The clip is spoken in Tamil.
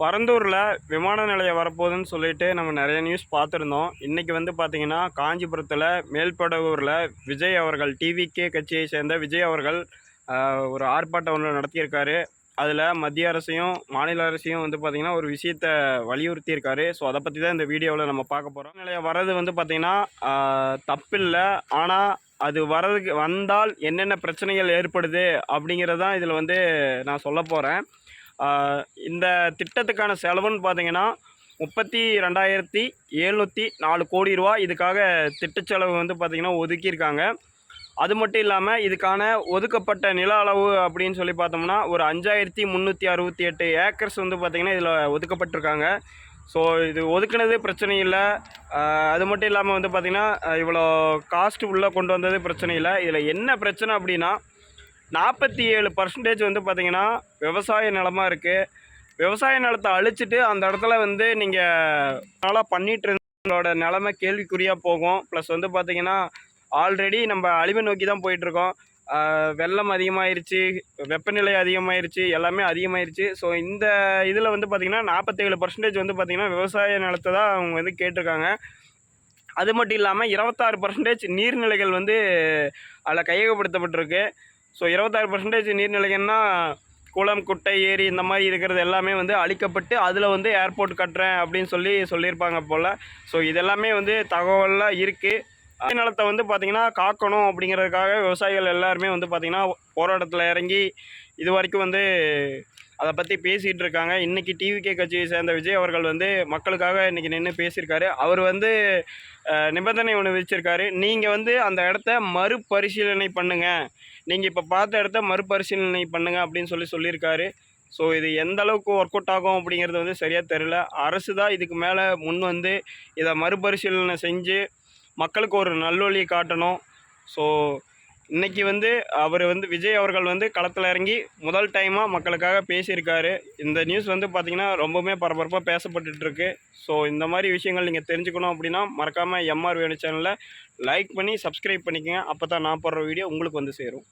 பரந்தூரில் விமான நிலையம் வரப்போகுதுன்னு சொல்லிட்டு நம்ம நிறைய நியூஸ் பார்த்துருந்தோம். இன்றைக்கி வந்து பார்த்திங்கன்னா காஞ்சிபுரத்தில் மேல்படவூரில் விஜய் அவர்கள் டிவிகே கட்சியை சேர்ந்த விஜய் அவர்கள் ஒரு ஆர்ப்பாட்டம் ஒன்று நடத்தியிருக்காரு. அதில் மத்திய அரசையும் மாநில அரசையும் வந்து பார்த்திங்கன்னா ஒரு விஷயத்தை வலியுறுத்தியிருக்காரு. ஸோ அதை பற்றி தான் இந்த வீடியோவில் நம்ம பார்க்க போகிறோம் நிலையம் வர்றது வந்து பார்த்திங்கன்னா தப்பில்லை. ஆனால் அது வர்றதுக்கு வந்தால் என்னென்ன பிரச்சனைகள் ஏற்படுது அப்படிங்கிறதான் இதில் வந்து நான் சொல்ல போகிறேன் இந்த திட்டத்துக்கான செலவுன்னு பார்த்தீங்கன்னா முப்பத்தி ரெண்டாயிரத்தி எழுநூற்றி நாலு கோடி ரூபா இதுக்காக திட்ட செலவு வந்து பார்த்திங்கன்னா ஒதுக்கியிருக்காங்க. அது மட்டும் இல்லாமல் இதுக்கான ஒதுக்கப்பட்ட நில அளவு அப்படின்னு சொல்லி பார்த்தோம்னா ஒரு அஞ்சாயிரத்தி முந்நூற்றி அறுபத்தி எட்டு ஏக்கர்ஸ் வந்து பார்த்திங்கன்னா இதில் ஒதுக்கப்பட்டிருக்காங்க. ஸோ இது ஒதுக்குனது பிரச்சனை இல்லை. அது மட்டும் இல்லாமல் வந்து பார்த்திங்கன்னா இவ்வளோ காஸ்ட் உள்ளே கொண்டு வந்தது பிரச்சனை இல்லை. இதில் என்ன பிரச்சனை அப்படின்னா நாற்பத்தி ஏழு பர்சன்டேஜ் வந்து பார்த்திங்கன்னா விவசாய நிலமாக இருக்குது விவசாய நிலத்தை அழிச்சிட்டு அந்த இடத்துல வந்து நீங்கள் நல்லா பண்ணிட்டு இருந்தோட நிலமை கேள்விக்குறியாக போகும். ப்ளஸ் வந்து பார்த்திங்கன்னா ஆல்ரெடி நம்ம அழிவை நோக்கி தான் போயிட்டுருக்கோம் வெள்ளம் அதிகமாயிருச்சு வெப்பநிலை அதிகமாயிருச்சு எல்லாமே அதிகமாயிருச்சு. ஸோ இந்த இதில் வந்து பார்த்திங்கன்னா நாற்பத்தேழு பர்சன்டேஜ் வந்து பார்த்திங்கன்னா விவசாய நிலத்தை தான் அவங்க வந்து கேட்டிருக்காங்க. அது மட்டும் இல்லாமல் இருபத்தாறு பர்சன்டேஜ் நீர்நிலைகள் வந்து அதில் கையகப்படுத்தப்பட்டிருக்கு. ஸோ இருபத்தாறு பர்சன்டேஜ் நீர்நிலைகள்னா குளம் குட்டை ஏரி இந்த மாதிரி இருக்கிறது எல்லாமே வந்து அழிக்கப்பட்டு அதில் வந்து ஏர்போர்ட் கட்டுறேன் அப்படின்னு சொல்லி சொல்லியிருப்பாங்க போல். ஸோ இதெல்லாமே வந்து தகவலாக இருக்குது நிலத்தை வந்து பார்த்திங்கன்னா காக்கணும் அப்படிங்கிறதுக்காக விவசாயிகள் எல்லாருமே வந்து பார்த்திங்கன்னா போராட்டத்தில் இறங்கி இது வரைக்கும் வந்து அதை பற்றி பேசிகிட்டு இருக்காங்க இன்றைக்கி டிவிகே கட்சியை சேர்ந்த விஜய் அவர்கள் வந்து மக்களுக்காக இன்றைக்கி நின்று பேசியிருக்காரு. அவர் வந்து நிபந்தனை ஒன்று விதிச்சிருக்காரு. நீங்கள் வந்து அந்த இடத்த மறுபரிசீலனை பண்ணுங்கள் நீங்கள் இப்போ பார்த்த இடத்த மறுபரிசீலனை பண்ணுங்கள் அப்படின்னு சொல்லி சொல்லியிருக்காரு. ஸோ இது எந்த அளவுக்கு ஒர்க் அவுட் ஆகும் அப்படிங்கிறது வந்து சரியாக தெரியல. அரசு தான் இதுக்கு மேலே முன் வந்து இதை மறுபரிசீலனை செஞ்சு மக்களுக்கு ஒரு நல்வழியை காட்டணும். ஸோ இன்றைக்கி வந்து அவர் வந்து விஜய் அவர்கள் வந்து களத்தில் இறங்கி முதல் டைமாக மக்களுக்காக பேசியிருக்காரு. இந்த நியூஸ் வந்து பார்த்திங்கன்னா ரொம்பவுமே பரபரப்பாக பேசப்பட்டுருக்கு ஸோ இந்த மாதிரி விஷயங்கள் நீங்கள் தெரிஞ்சுக்கணும் அப்படின்னா மறக்காமல் எம்ஆர் வேணு சேனலை லைக் பண்ணி சப்ஸ்கிரைப் பண்ணிக்கங்க. அப்போ தான் நான் போடுற வீடியோ உங்களுக்கு வந்து சேரும்.